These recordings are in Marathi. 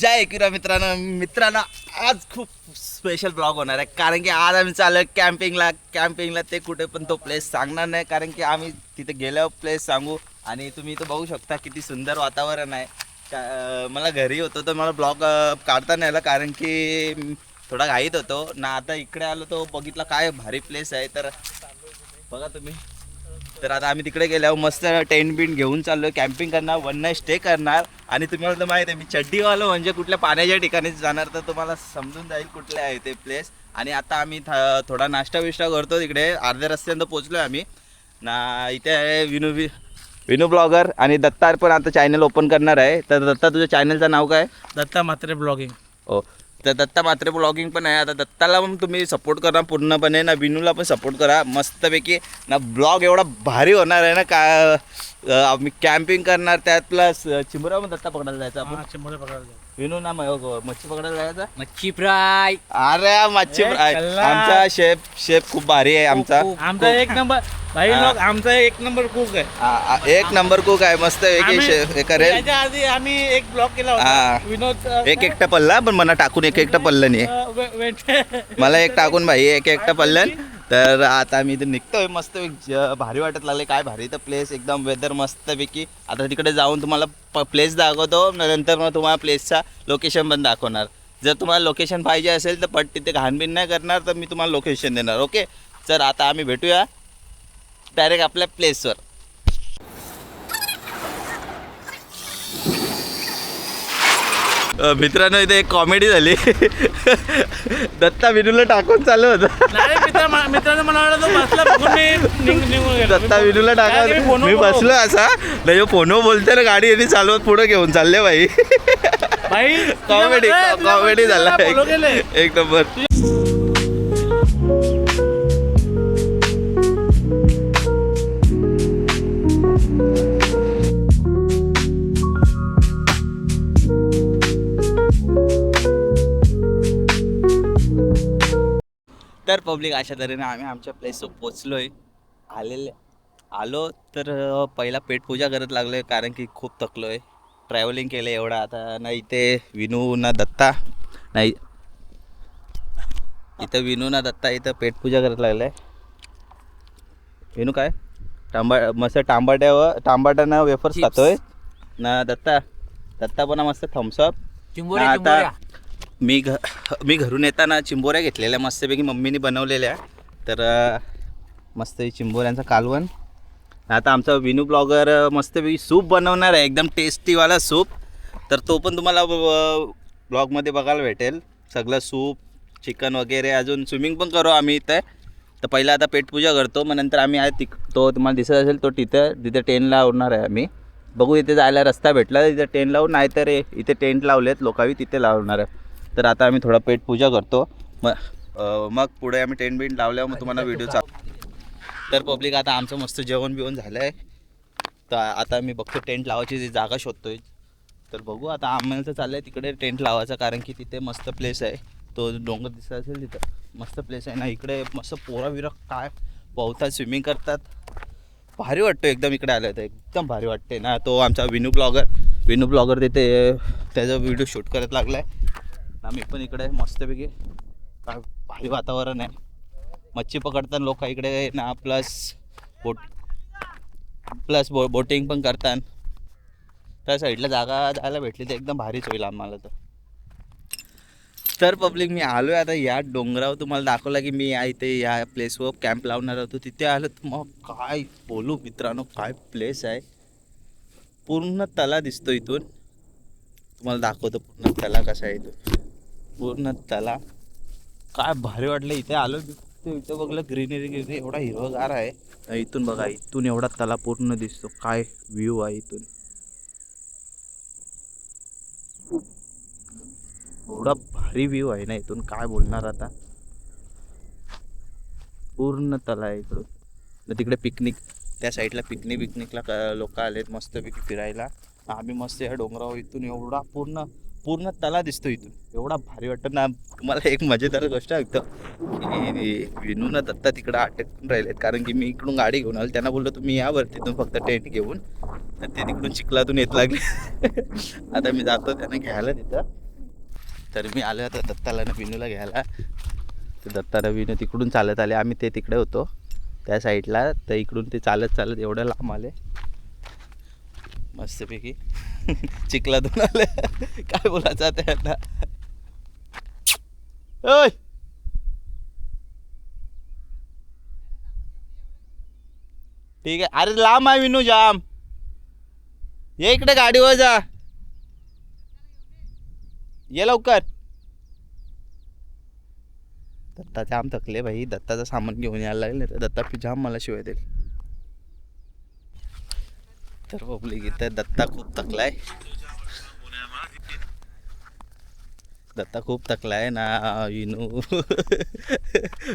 जय किरा मित्रांनो. मित्रांनो आज खूप स्पेशल ब्लॉग होणार आहे. कारण की आज आम्ही चाललो कॅम्पिंगला कॅम्पिंगला ते कुठे पण तो प्लेस सांगणार नाही. कारण की आम्ही तिथे गेल्यावर प्लेस सांगू. आणि तुम्ही इथं बघू शकता किती सुंदर वातावरण आहे. का- मला घरी होतो तर मला ब्लॉग काढता नाही आला. कारण की थोडा घाईत होतो. ना आता इकडे आलो तो बघितला काय भारी प्लेस आहे. तर बघा तुम्ही. तर आता आम्ही तिकडे गेल्यावर मस्त टेंट बिंट घेऊन चाललोय. कॅम्पिंग करणार वन नाईट स्टे करणार. आणि तुम्हाला तर माहिती आहे मी चड्डीवालो म्हणजे कुठल्या पाण्याच्या ठिकाणी जाणार तर तुम्हाला समजून जाईल कुठले आहे ते प्लेस आणि आता आम्ही थ- थोडा नाश्ता बिष्टा करतो तिकडे. अर्ध्या रस्त्यानं पोचलोय आम्ही. ना इथे आहे विनू वि विनू ब्लॉगर आणि दत्ता पण आता चॅनल ओपन करणार आहे. तर दत्ता तुझ्या चॅनलचं नाव काय? दत्ता म्हात्रे ब्लॉगिंग हो. तर दत्ता मात्रे ब्लॉगिंग पण आहे. आता दत्ताला पण तुम्ही सपोर्ट करा पूर्णपणे. ना विनूला पण सपोर्ट करा. मस्तपैकी ना ब्लॉग एवढा भारी होणार आहे ना का आम्ही कॅम्पिंग करणार त्यात प्लस चिंबुरा पण दत्ता पकडायला जायचा आपण. चिंबोरे पकडायला जाऊ. विनू ना म- मच्छी पकडायला जायचा? मच्छी फ्राय. अरे मच्छी ए, फ्राय. आमचा शेफ शेफ खूप भारी आहे आमचा आमचा एक नंबर भाई हा. लोक आमचा एक नंबर कुक आहे. आ- आ- एक नंबर कुक आहे मस्त एक आम्ही- शेफ हे करेल त्याच्या आधी आम्ही एक ब्लॉग केला हा. होता विनोद अ, एक एकटा पल्ला पण मला टाकून एक एकटा पल्लं नाही. अ, वे- वेट- मला एक टाकून भाई एक एकटा पल्लन तर आता मी इथे निघतोय मस्त ज- भारी वाटत लागले काय भारी तर प्लेस एकदम वेदर मस्तपैकी. आता तिकडे जाऊन तुम्हाला प प्लेस दाखवतो. नंतर मग तुम्हाला प्लेसचा लोकेशन पण दाखवणार. जर तुम्हाला लोकेशन पाहिजे असेल तर पट तिथे घाणबिन नाही करणार तर मी तुम्हाला लोकेशन देणार. ओके तर आता आम्ही भेटूया. डायरेक्ट आपल्या प्लेसवर मित्रांनो इथे एक कॉमेडी झाली. दत्ता विनूला टाकून चालू होतं. मित्रानं मला. दत्ता विनूला टाका. मी. बसलो असा. नाही फोनो बोलते ना गाडी यांनी चालवत पुढे घेऊन चालले बाई. भाई कॉमेडी कॉमेडी झाला. एक नंबर. तर पब्लिक अशा तऱ्हेने आम्ही आमच्या प्लेसवर पोचलोय आलेले आलो तर पहिला पेटपूजा करत लागलोय कारण की खूप थकलोय. ट्रॅव्हलिंग केलं एवढं आता ना इथे विनू ना दत्ता नाही. इथं विनू ना दत्ता इथं पेटपूजा करत लागलाय. विनू काय? टांबा मस्त टांबाट्यावर टांबाट्यानं वेफर्स. खातोय. ना दत्ता दत्ता पण मस्त थम्सअप आता मी घ मी घरून येताना चिंबोऱ्या घेतलेल्या मस्तपैकी मम्मीने बनवलेल्या. तर मस्त चिंबोऱ्यांचं कालवण. आता आमचा विनू ब्लॉगर मस्तपैकी सूप बनवणार आहे एकदम टेस्टीवाला सूप. तर तो पण तुम्हाला ब्लॉगमध्ये बघायला भेटेल. सगळं सूप चिकन वगैरे अजून स्विमिंग पण करू आम्ही इथे. तर पहिला आता पेटपूजा करतो मग नंतर आम्ही आहे तिक तो तुम्हाला दिसत असेल तो तिथं तिथे टेन लावणार आहे आम्ही. बघू इथे जायला रस्ता भेटला तिथे टेंट लावून नाहीतर हे- इथे टेंट लावलेत लोकावी तिथे लावणार आहे. तर आता आम्ही थोडा पेटपूजा करतो. मग मग पुढे आम्ही टेंट बिंट लावल्यावर मग तुम्हाला व्हिडिओ चा तर पब्लिक आता आमचं मस्त जेवण बिवण झालं आहे तर आता मी बघतो टेंट लावायची जी जागा शोधतोय. तर बघू आता आम्हाला तर चाललं आहे तिकडे टेंट लावायचा कारण की तिथे मस्त प्लेस आहे. तो डोंगर दिसत असेल तिथं. मस्त प्लेस आहे ना इकडे मस्त पोराविरा काय पोहतात स्विमिंग करतात. भारी वाटतो एकदम इकडे आलं तर. एकदम भारी वाटते ना. तो आमचा विनू ब्लॉगर. विनू ब्लॉगर तिथे त्याचा व्हिडिओ शूट करत लागला आहे आम्ही पण इकडे मस्तपैकी काय भारी वातावरण आहे. मच्छी पकडतात लोक इकडे ना प्लस बोट प्लस बो बोटिंग पण करतात त्या साईडला जागा जायला भेटली तर एकदम भारीच होईल आम्हाला तर. तर पब्लिक मी आलो आहे आता या डोंगरावर. तुम्हाला दाखवला की मी या इथे या प्लेसवर कॅम्प लावणार होतो. तिथे आलो तर मग काय बोलू मित्रांनो काय प्लेस आहे. पूर्ण तला दिसतो इथून. तुम्हाला दाखवतो पूर्ण तला कसा आहे इथून. पूर्ण तला. काय भारी वाटलं इथे आलो इथं बघलं ग्रीनरी ग्रीनरी एवढा हिरवगार आहे. इथून बघा इथून एवढा तलाव पूर्ण दिसतो. काय व्ह्यू आहे इथून. एवढा भारी व्ह्यू आहे ना इथून काय बोलणार आता. पूर्ण तला आहे इकडून. तिकडे पिकनिक त्या साईडला पिकनिक पिकनिकला लोक आलेत मस्तपैकी फिरायला. आम्ही मस्त या डोंगरावर इथून एवढा पूर्ण पूर्ण तला दिसतो इथून. एवढा भारी वाटतं ना तुम्हाला एक मजेदार गोष्ट ऐकतो की विनू ना दत्ता तिकडं अटकून राहिलेत कारण की मी इकडून गाडी घेऊन आलो. त्यांना बोललो तुम्ही यावर तिथून फक्त टेंट घेऊन. तर ते तिकडून चिखलातून येत लागले. आता मी जातो त्यांना घ्यायला तिथं. तर मी आलो आता दत्ताला ना विनूला घ्यायला. तर दत्ताला विनू तिकडून चालत आले. आम्ही ते तिकडे होतो. त्या साईडला तर इकडून ते चालत चालत एवढं लांब आले. मस्तपैकी. चिखलातून आले काय बोलायचं आता यांना? ओय! ठीक आहे. अरे लांब आहे विनू जाम. ये इकडे गाडीवर जा. ये लवकर. दत्ता जाम थकले भाई. दत्ताचं सामान घेऊन यायला लागले. तर दत्ता जाम मला शिवाय देईल. तर पब्लिक इथं दत्ता खूप थकलाय. दत्ता खूप थकलाय ना विनू.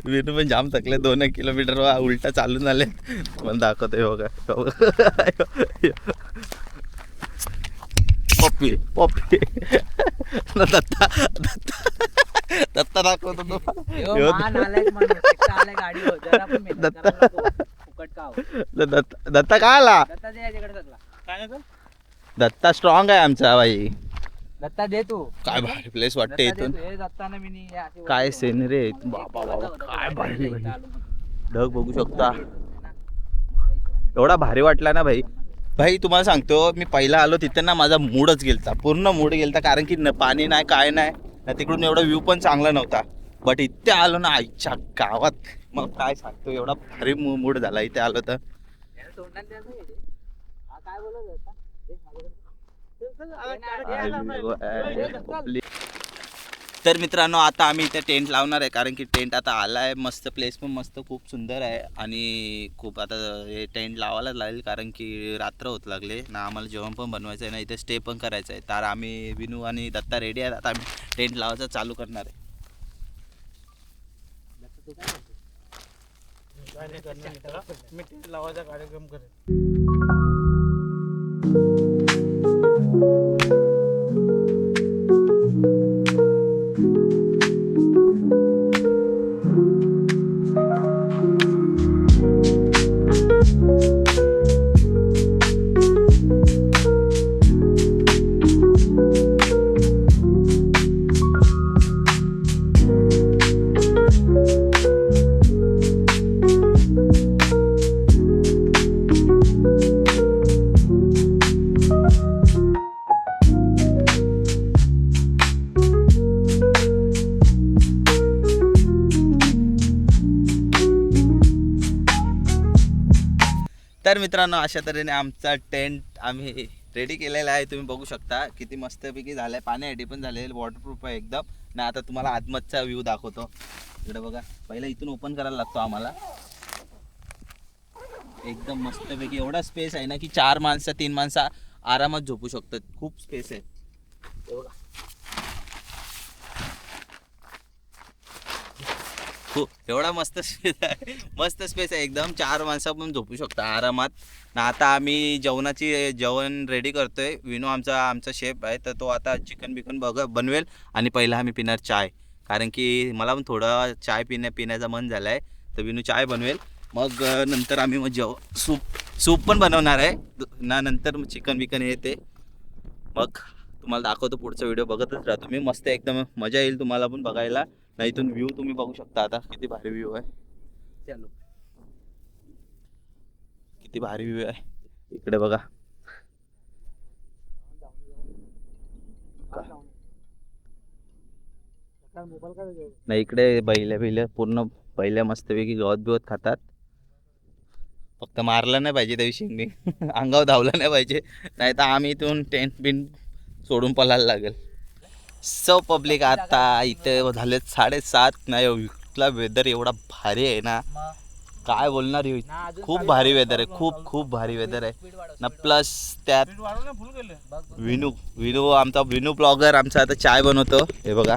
विनू पण जाम थकले दोन एक किलोमीटर वा उलटा चालून आले. पण दाखवतोय बघा. पप्पी पप्पी. ना दत्ता दत्ता. दत्ता दाखवतो दत्ता. दत्ता दत्ता काय आला दत्ता दे याच्याकडे सगळा. काय नाही दत्ता स्ट्रॉंग आहे आमचा बाई. दत्ता दे तू. काय भारी प्लेस वाटते इथून. दत्तानं मी काय सीन रे. बाबा बाबा काय भारी भाई. ढग बघू शकता. एवढा भारी वाटला ना भाई. भाई तुम्हाला सांगतो मी पहिला आलो तिथे ना माझा मूडच गेलता. पूर्ण मूड गेलता कारण की न पाणी नाही काय नाही. ना तिकडून एवढा व्ह्यू पण चांगला नव्हता. बट इथे आलो ना आईच्या गावात. मग काय सांगतो एवढा भारी मूड झाला. इथे आलो तर. तर मित्रांनो आता आम्ही इथे टेंट लावणार आहे. कारण की टेंट आता आला आहे मस्त प्लेस पण मस्त खूप सुंदर आहे. आणि खूप आता हे टेंट लावायलाच लागेल कारण की रात्र होत लागले. ना आम्हाला जेवण पण बनवायचं आहे ना इथे स्टे पण करायचं आहे. तर आम्ही विनू आणि दत्ता रेडी आहेत. आता आम्ही टेंट लावायचं चालू करणार आहे. काय नाही करणार मित्रा. मी लावायचा कार्यक्रम करेन मित्रांनो अशा तऱ्हेने आमचा टेंट आम्ही रेडी केलेला आहे. तुम्ही बघू शकता किती मस्तपैकी झालं आहे पाण्यासाठी पण झाले वॉटरप्रूफ आहे एकदम. ना आता तुम्हाला आतमधचा व्ह्यू दाखवतो. इकडे बघा पहिला इथून ओपन करायला लागतो आम्हाला. एकदम मस्तपैकी एवढा स्पेस आहे ना की चार माणसं तीन माणसं आरामात झोपू शकतात. खूप स्पेस आहे. बघा. खूप एवढा मस्त स्पेस आहे. मस्त स्पेस आहे. एकदम चार माणसं पण झोपू शकता आरामात. ना आता आम्ही जेवणाची जेवण रेडी करतोय. विनो आमचा आमचा शेफ आहे. तर तो आता चिकन बिकन बघ बनवेल. आणि पहिला आम्ही पिणार चाय. कारण की मला पण थोडं चाय पिण्या पिण्याचा मन झालं आहे तर विनू चाय बनवेल. मग नंतर आम्ही मग जेव सूप सूप पण बनवणार आहे. ना नंतर मग चिकन बिकन येते. मग तुम्हाला दाखवतो पुढचा व्हिडिओ बघतच राहा तुम्ही. मस्त एकदम मजा येईल तुम्हाला पण बघायला. ना इथून व्ह्यू तुम्ही बघू शकता आता किती भारी व्ह्यू आहे. चालू. किती भारी व्ह्यू आहे. इकडे बघा. नाही इकडे बैल्या बैल्या पूर्ण बैल्या मस्तपैकी गवत बिवत खातात. फक्त मारलं नाही पाहिजे त्या शिंगणी अंगावर धावलं नाही पाहिजे. नाही तर आम्ही इथून टेंट बिन सोडून पळायला लागेल. सो पब्लिक आता इथे झाले साडेसात. नाही इथला वेदर एवढा भारी आहे ना. काय बोलणार? ना खूप भारी. वेदर आहे. खूप खूप भारी वेदर आहे. ना प्लस त्यात ना. विनू विनू आमचा विनू ब्लॉगर आमचा आता चाय बनवतो. हे बघा.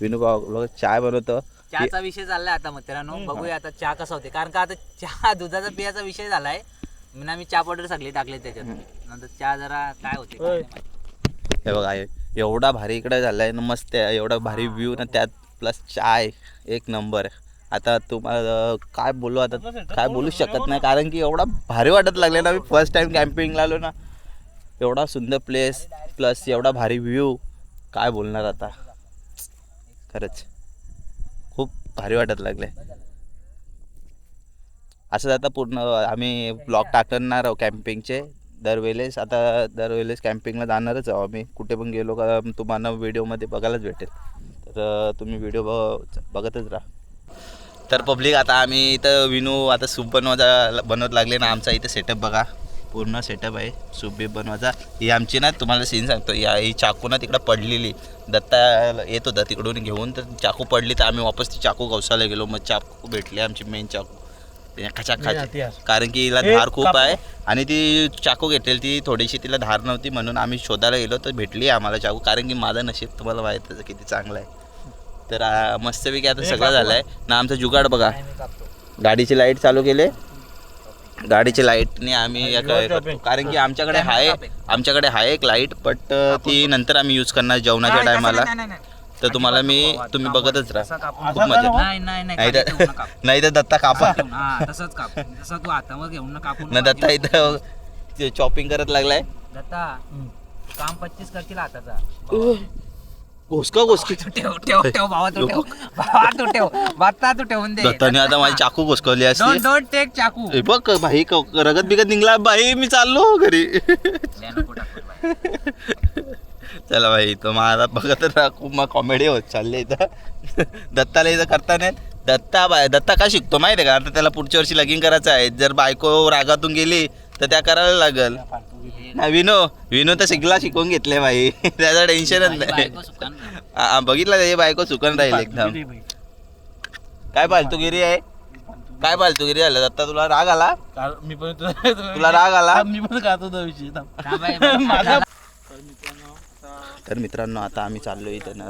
विनू ब्लॉगर चाय बनवतो. चहाचा विषय चाललाय आता मित्रांनो. बघूया आता चहा कसा होते कारण का आता चहा दुधाचा पियाचा विषय झालाय. म्हणून आम्ही चहा पावडर सगळी टाकली त्याच्यात. नंतर चहा जरा काय होते. हे बघा हे. एवढा भारी इकडे झालाय ना मस्त आहे एवढा भारी व्ह्यू ना त्यात प्लस चाय एक नंबर आता तुम्हाला काय बोलू आता? काय बोलू शकत नाही कारण की एवढा भारी वाटत लागले ना मी फर्स्ट टाइम कॅम्पिंगला आलो ना. एवढा सुंदर प्लेस प्लस एवढा भारी व्ह्यू काय बोलणार आता? खरंच. खूप भारी वाटत लागले असं आता पूर्ण आम्ही ब्लॉग टाकणार आहोत कॅम्पिंगचे दरवेळेस आता दरवेळेस कॅम्पिंगला जाणारच आहोत आम्ही. कुठे पण गेलो का तुम्हाला व्हिडिओमध्ये बघायलाच भेटेल. तर तुम्ही व्हिडिओ बघ बघतच राहा. तर पब्लिक आता आम्ही इथं विनू आता सूप बनवायचा बनवत लागले ना आमचा इथं सेटअप बघा. पूर्ण सेटअप आहे. सूप बीप बनवायचा. ही आमची ना तुम्हाला सीन सांगतो. या ही चाकू ना तिकडं पडलेली. दत्ता येत होता तिकडून घेऊन. तर चाकू पडली तर आम्ही वापस ती चाकू गवसाला गेलो. मग चाकू भेटली आमची मेन चाकू. खचाखच कारण की हिला धार खूप आहे. आणि ती चाकू घेतलेली ती थोडीशी तिला धार नव्हती म्हणून आम्ही शोधायला गेलो तर भेटली आम्हाला चाकू. कारण की माझं नशीब तुम्हाला माहीत किती चांगलं आहे. तर मस्तपैकी आता सगळं झालं आहे ना आमचा जुगाड बघा. गाडीची लाइट चालू केले. गाडीची लाईटने आम्ही या काय करतो कारण की आमच्याकडे आहे आमच्याकडे आहे एक लाइट बट ती नंतर आम्ही यूज करणार जेवणाच्या टायमाला तर तुम्हाला मी तुम्ही बघतच राहा. खूप मजा नाही नाही नाही नाही खाली तर ठेवू नका. नाही तर दत्ता कापा. ठेवून, हा, तसंच काप तू हातावर घेऊन ना कापून ना दत्ता इथं चॉपिंग करत लागलाय. दत्ता काम पच्चीस करशील हाताचा. घोसका घोसकी. तू ठेव ठेव ठेव भावा तू ठेव. भावा तू ठेव. बात्ता तू ठेवून दे. दत्ताने आता माझी चाकू घोसकवली असती. डोंट डोंट टेक चाकू. बघ भाई क- रगत बिगत निघला. भाई मी चाललो घरी. लय नको टाकू बाई. चला भाई तो माझा बघत राहा खूप मग कॉमेडी होत चालली इथं. दत्ताला इथं करता नाही दत्ता बाय दत्ता का शिकतो माहिती आहे का? आता त्याला पुढच्या वर्षी लगीन करायचं आहे. जर बायको रागातून गेली तर त्या करायला लागल. ना विनो विनो तर शिकला शिकवून घेतले भाई. त्याचं टेन्शनच माझी नाही. हा, बघितलं हे बायको चुकन राहील एकदम. काय फालतूगिरी आहे? काय फालतूगिरी झालं? दत्ता तुला राग आला? मी पण तुला तुला राग आला? मी पण खातो तो विषय. थांब. तर मित्रांनो आता आम्ही चाललो इथं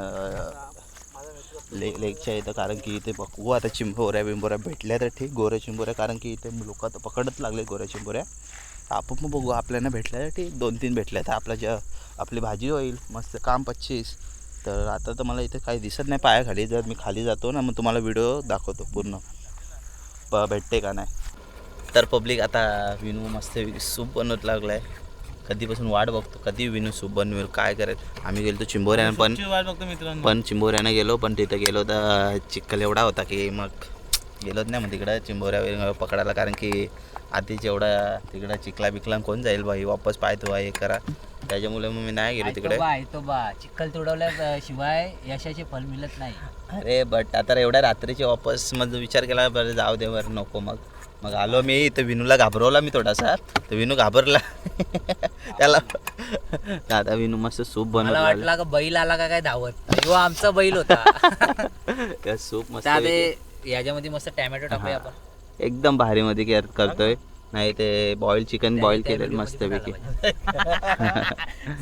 ले लेकच्या इथं कारण की इथे बघू आता चिंबोऱ्या बिंबोऱ्या भेटल्या तर ठीक गोऱ्या चिंबोऱ्या कारण की इथे लोक आता पकडत लागले गोऱ्या चिंबोऱ्या. आपण पण बघू आपल्याला भेटल्या तर ठीक दोन तीन भेटल्या तर आपल्या ज्या आपली भाजी होईल मस्त काम पच्चीस. तर आता तर मला इथे काही दिसत नाही पायाखाली जर मी खाली जातो ना मग तुम्हाला व्हिडिओ दाखवतो पूर्ण. प भेटते का नाही? तर पब्लिक आता विनू मस्त सूप बनवत लागला आहे कधीपासून वाट बघतो कधी विनू सूप बनवेल काय करेल? आम्ही गेलो चिंबोऱ्यानं पण वाट बघतो मित्रांनो. पण चिंबोऱ्यानं गेलो पण तिथं गेलो तर चिखल एवढा होता की मग गेलोच नाही मग तिकडं चिंबोऱ्या पकडायला कारण की आधीच एवढा तिकडं चिखला बिकला कोण जाईल बाई वापस पाय धुवा हे करा. त्याच्यामुळे मग मी नाही गेलो तिकडे. बा आहे तो बा. चिखल तुडवल्या शिवाय यशाचे फल मिळत नाही. अरे बट आता एवढ्या रात्रीचे वापस मग विचार केला बरं जाऊ दे बरं नको मग. मग आलो मी तर विनूला घाबरवला मी थोडासा. तर विनू घाबरला. त्याला आता विनू मस्त सूप मला बनवला वाटलं का बैल आला का काय धावत. यो आमचा बैल होता. त्या सूप मस्त याच्यामध्ये मस्त टॅमॅटो टाकूया आपण. एकदम भारी मध्ये केअर करतोय. नाही ते बॉईल चिकन बॉईल केलेलं मस्त पैकी.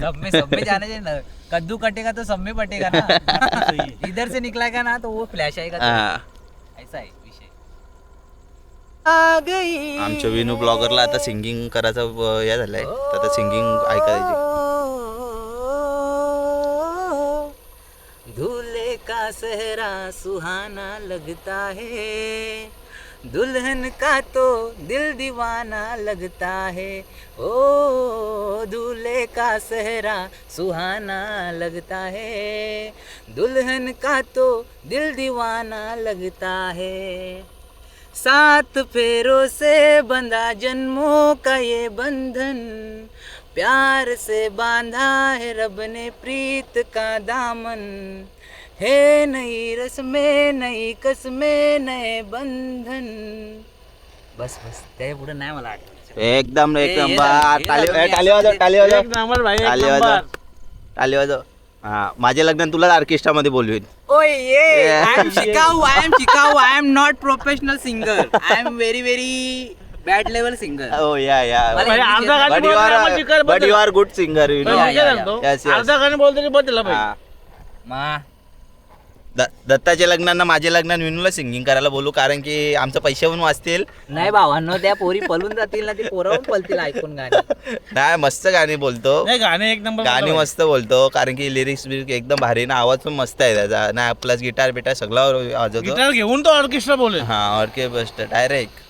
सब में सब में जाने चाहिए ना. कद्दू कटेगा तो सब में पटेगा ना. इधर से निकलेगा ना तो वो फ्लैश आएगा तो. हा. ऐसा है विषय. आमच्या विनू ब्लॉगरला आता सिंगिंग करायचा व- हे झालंय. तर आता सिंगिंग ऐकायची दूल्हे का सहरा सुहाना लगता है? दुल्हन का तो दिल दीवाना लगता है। ओ, दूल्हे का सहरा सुहाना लगता है। दुल्हन का तो दिल दीवाना लगता है। सात फेरों से बंधा जन्मों का ये बंधन, प्यार से बांधा है रब ने प्रीत का दामन। है नई रस्में नई कसमें नए बंधन. बस बस. त्या पुढे नाही मला आठवत. एकदम हे- एकदम. हे हे टाली ए, वाजव ते- टाली वाजव. एक नंबर भाई एक टाली वाजव. नंबर टाली वाजव. हा माझ्या लग्न तुला ऑर्केस्ट्रा मध्ये बोलवीन. ओय ये. आय एम शिकाऊ आय एम शिकाऊ. I am not professional singer I am very very bad level singer oh yeah yeah. मला भाई, हिंदी अर्धा येत गाणी बट यू बोलतो, are but you. Are good singer yeah, yeah, yeah. Yes, yes. अर्धा गाणी बोलतो बदला भाई हा. मा. द- दत्ताच्या लग्नांना माझ्या लग्नात विनूला सिंगिंग करायला बोलू कारण की आमचं पैसे पण वाचतील. नाही भावांनो त्या पोरी पळून जातील ना ती पोरं पण पळतील ऐकून गाणी. नाही मस्त गाणी बोलतो. नाही गाणे एक नंबर गाणी मस्त बोलतो कारण की लिरिक्स बिरिक्स एकदम भारी ना आवाज पण मस्त आहे त्याचा. ना प्लस गिटार बिटार सगळं. वाजवतो. गिटार घेऊन तो ऑर्केस्ट्रा बोले हा बेस्ट डायरेक्ट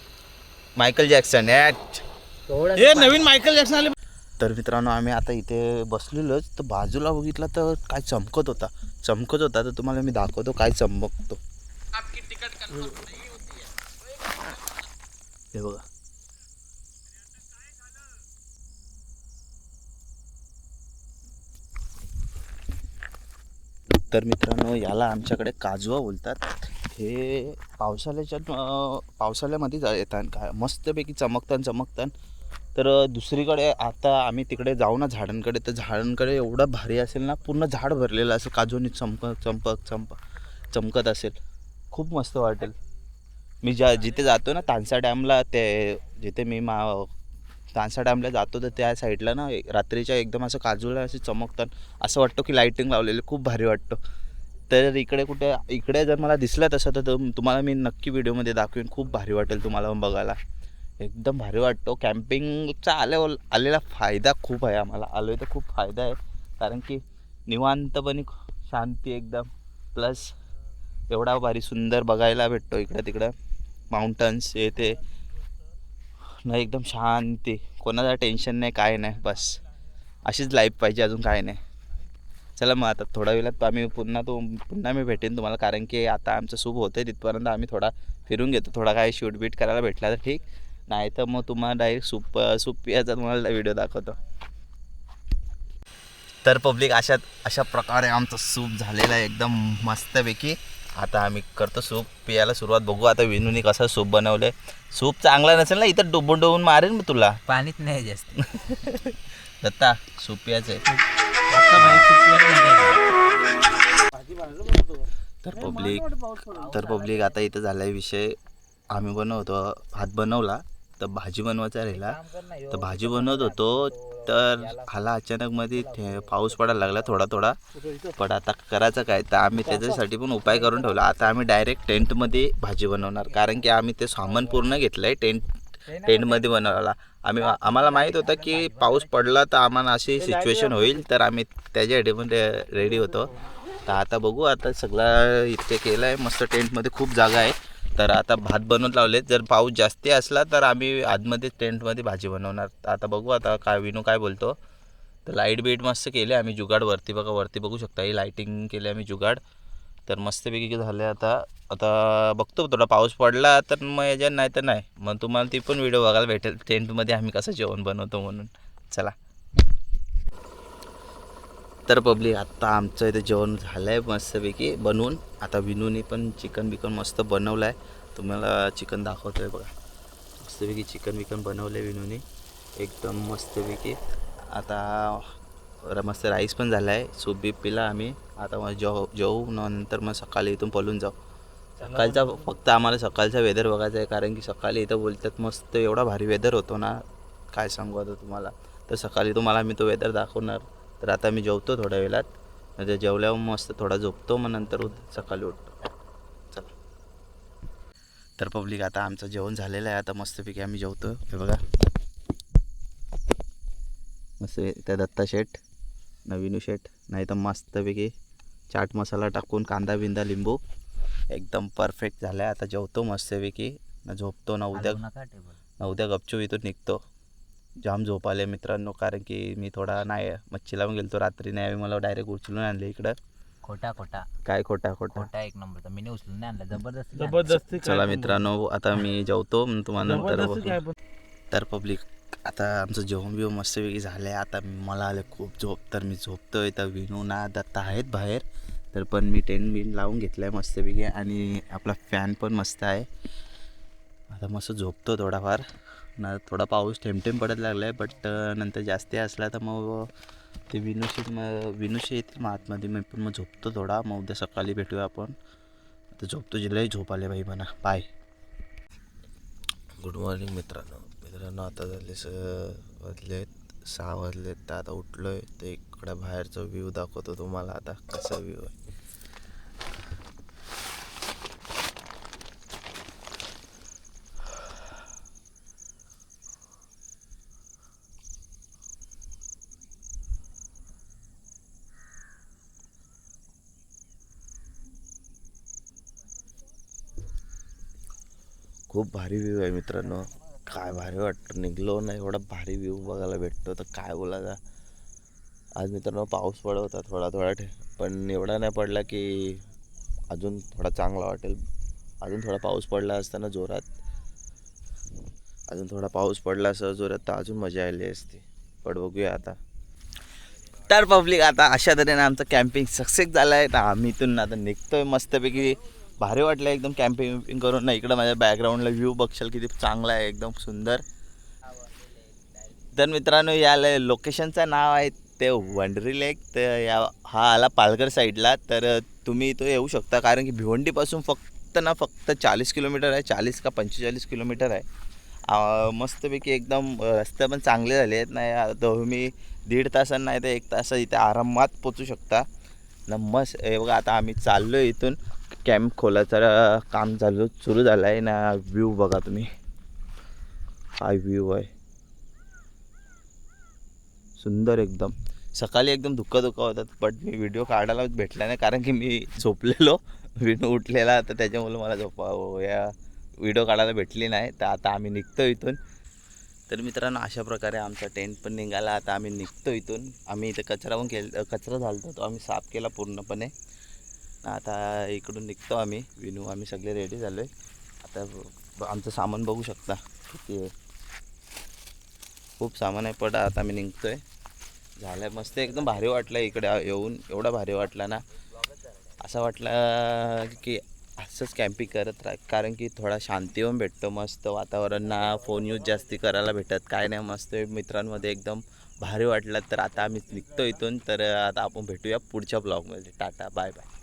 मायकल जॅक्सन थोडं हे नवीन मायकल जॅक्सन आले. तर मित्रांनो आम्ही आता इथे बसलेलोच. तर बाजूला बघितलं तर काय चमकत होता. चमकत होता तर तुम्हाला मी दाखवतो काय चमकतो. हे। बघा. तर मित्रांनो याला आमच्याकडे काजवा बोलतात. हे पावसाळ्याच्या अं, पावसाळ्यामध्ये जा- येतात. काय मस्तपैकी चमकतात चमकतात तर दुसरीकडे आता आम्ही तिकडे जाऊ ना झाडांकडे. तर झाडांकडे एवढं भारी असेल ना पूर्ण झाड भरलेलं असेल. काजूनी चमक चंपक चमक चमकत असेल. खूप मस्त वाटेल. मी ज्या जिथे जातो ना तानसा डॅमला ते जिथे मी मा तानसा डॅमला जातो तर त्या साईडला ना रात्रीच्या एकदम असं काजूला असे चमकतात. असं वाटतं की लाईटिंग लावलेलं खूप भारी वाटतं. तर इकडे कुठे इकडे जर मला दिसलं तसं तर तुम्हाला मी नक्की व्हिडिओमध्ये दाखवेन. खूप भारी वाटेल तुम्हाला बघायला. एकदम भारी वाटतो. कॅम्पिंगचा आल्या आलेला फायदा खूप आहे आम्हाला. आलो आहे तर खूप फायदा आहे. कारण की निवांतपणे शांती एकदम. प्लस एवढा भारी सुंदर बघायला भेटतो इकडं तिकडं. माउंटन्स हे ते. ना एकदम शांती. कोणाचं टेन्शन नाही काय नाही बस. अशीच लाईफ पाहिजे अजून काय नाही. चला मग आता थोड्या वेळात आम्ही पुन्हा तो पुन्हा मी भेटेन तुम्हाला. कारण की आता आमचं सूप होतं तिथपर्यंत आम्ही थोडा फिरून घेतो. थोडा काय शूट बीट करायला भेटला तर ठीक. नाही तर मग तुम्हाला डायरेक्ट सूप सूप पियाचा तुम्हाला व्हिडिओ दाखवतो. तर पब्लिक अशा अशा प्रकारे आमचं सूप झालेलं आहे एकदम मस्तपैकी. आता आम्ही करतो सूप पियाला सुरुवात बघू. आता विनूनी कसं सूप बनवलं सूप चांगला नसेल ना इथं डुबून डुबून मारेन मी तुला. पाणीच नाही जास्त. दत्ता सूप पियाचं आहे तर पब्लिक तर पब्लिक आता इथं झालाय विषय. आम्ही बनवतो भात बनवला. तर भाजी बनवायचा राहिला. तर भाजी बनवत होतो तर हाला अचानक मध्ये पाऊस पडायला लागला थोडा थोडा. पण आता करायचं काय? तर आम्ही त्याच्यासाठी पण उपाय करून ठेवला. आता आम्ही डायरेक्ट टेंटमध्ये भाजी बनवणार. कारण की आम्ही ते सामान पूर्ण घेतलं आहे टेंट टेंटमध्ये बनवला आम्ही आम्हाला माहीत होतं की पाऊस पडला तर आम्हाला अशी सिच्युएशन होईल. तर आम्ही त्याच्यासाठी पण रेडी होतो. तर आता बघू आता सगळं इतके केलं आहे मस्त टेंटमध्ये खूप जागा आहे. तर आता भात बनवत लावले जर पाऊस जास्ती असला तर आम्ही आतमध्ये टेंटमध्ये भाजी बनवणार. आता बघू आता काय विनू काय बोलतो. तर लाइट बीट मस्त केले आम्ही जुगाड. वरती बघा वरती बघू शकता. ही लाईटिंग केली आम्ही जुगाड. तर मस्तपैकी झाले आता. आता बघतो थोडा पाऊस पडला तर मग याच्यात नाही तर नाही. मग तुम्हाला ती पण व्हिडिओ बघायला भेटेल. टेंटमध्ये आम्ही कसं जेवण बनवतो म्हणून. चला. तर पब्लिक आत्ता आमचं इथे जेवण झालं आहे मस्तपैकी बनवून. आता विनूने पण चिकन बिकन मस्त बनवलं आहे तुम्हाला चिकन दाखवतो आहे बघा. मस्तपैकी चिकन बिकन बनवलं आहे विनूने. एकदम मस्तपैकी. आता मस्त राईस पण झाला आहे सूप बीप पिला आम्ही. आता मग जेव जेवू नंतर मग सकाळी इथून पळून जाऊ. सकाळचा फक्त आम्हाला सकाळचा वेदर बघायचा आहे. कारण की सकाळी इथं बोलतात मस्त एवढा भारी वेदर होतो ना. काय सांगू आता तुम्हाला. तर सकाळी तुम्हाला मी तो वेदर दाखवणार. तर आता मी जेवतो थोड्या वेळात. म्हणजे जेवल्यावर मस्त थोडा झोपतो मग नंतर उद- सकाळी उठतो चला. तर पब्लिक आता आमचं जेवण झालेलं आहे. आता मस्तपैकी आम्ही जेवतो. हे बघा. मस्त त्या दत्ता शेठ नवीनू शेठ नाही तर मस्तपैकी चाट मसाला टाकून कांदा बिंदा लिंबू. एकदम परफेक्ट झाला आहे आता जेवतो मस्तपैकी. न झोपतो ना उद्या ना उद्या गपचूप इथून निघतो. जाम झोप आले मित्रांनो कारण की मी थोडा नाही मच्छीला पण गेलतो रात्री नाही मला डायरेक्ट उचलून आणले इकडं. खोटा खोटा. काय खोटा खोटा? खोटा एक नंबरचा मी उचलून नाही आणला. जबरदस्ती चला मित्रांनो आता मी जेवतो मग तुम्हाला नंतर तर पब्लिक आता आमचं जेवण बिवण मस्तपैकी झालं आहे आता मला आले खूप झोप तर मी झोपतोय. तर विनू ना दत्ता आहेत बाहेर. तर पण मी टेंट बिन लावून घेतलं आहे मस्तपैकी. आणि आपला फॅन पण मस्त आहे. आता मस्त झोपतो थोडाफार. ना थोडा पाऊस थेंब पडत लागला आहे बट नंतर जास्ती असला तर मग ते विनूशी मग विनुशी येतील मग आतमध्ये. मी पण मग झोपतो थोडा. मग उद्या सकाळी भेटूया आपण. आता झोपतो जिल्हाही झोप आले बाई म्हणा बाय गुड मॉर्निंग मित्रांनो. मित्रांनो आता झाले स वाजलेत सहा वाजलेत. तर आता उठलो आहे तर इकडं बाहेरचा व्ह्यू दाखवतो तुम्हाला. आता कसा व्ह्यू आहे? खूप भारी व्ह्यू आहे मित्रांनो. काय भारी वाटतं निघलो ना एवढा भारी व्ह्यू बघायला भेटतो. तर काय बोलायचा? आज मित्रांनो पाऊस पडत होता थोडा थोडा ठे पण एवढा नाही पडला की अजून थोडा चांगला वाटेल. अजून थोडा पाऊस पडला असताना जोरात. अजून थोडा पाऊस पडला असं जोरात तर अजून मजा आली असती. पण बघूया आता. तर पब्लिक आता अशा तऱ्हेने आमचं कॅम्पिंग सक्सेस झालं आहे तर आम्ही इथून आता निघतोय मस्तपैकी. भारी वाटलं एकदम कॅम्पिंग करून. ना इकडं माझ्या बॅकग्राऊंडला व्ह्यू बघशाल किती चांगला आहे एकदम सुंदर. तर मित्रांनो या लोकेशनचं नाव आहे ते वंडरी लेक तर या हा आला पालघर साईडला तर तुम्ही इथं येऊ शकता कारण की भिवंडीपासून फक्त ना फक्त चाळीस किलोमीटर आहे. चाळीस का पंचेचाळीस किलोमीटर आहे. मस्तपैकी एकदम रस्ते पण चांगले झाले आहेत. नाही तुम्ही दीड तासांना नाही तर एक तास इथे आरामात पोचू शकता. ना मस्त हे बघा आता आम्ही चाललो आहे इथून. कॅम्प खोलाचं काम चालू सुरू झालं आहे ना. व्ह्यू बघा तुम्ही. काय व्ह्यू आहे. सुंदर एकदम. सकाळी एकदम धुक्का धुक्का होतात बट मी व्हिडिओ काढायला भेटला नाही कारण की मी झोपलेलो. विनू उठलेला तर त्याच्यामुळे मला झोपा या व्हिडिओ काढायला भेटली नाही. तर आता आम्ही निघतो इथून. तर मित्रांनो अशा प्रकारे आमचा टेंट पण निघाला. आता आम्ही निघतो इथून. आम्ही इथं कचरा पण केल कचरा झाला तो आम्ही साफ केला पूर्णपणे. आता इकडून निघतो आम्ही. विनू आम्ही सगळे रेडी झालो आहे आता आमचं सामान बघू शकता. किती आहे खूप सामान आहे. पण आता आम्ही निघतो आहे झालं आहे मस्त. एकदम भारी वाटलं इकडे येऊन. एवढा भारी वाटला ना. असं वाटलं की असंच कॅम्पिंग करत राह. कारण की थोडा शांती होऊन भेटतो. मस्त वातावरण ना. फोन यूज जास्ती करायला भेटत. काय नाही मस्त मित्रांमध्ये एकदम भारी वाटलं. तर आता आम्ही निघतो इथून. तर आता आपण भेटूया पुढच्या ब्लॉगमध्ये टाटा. Bye bye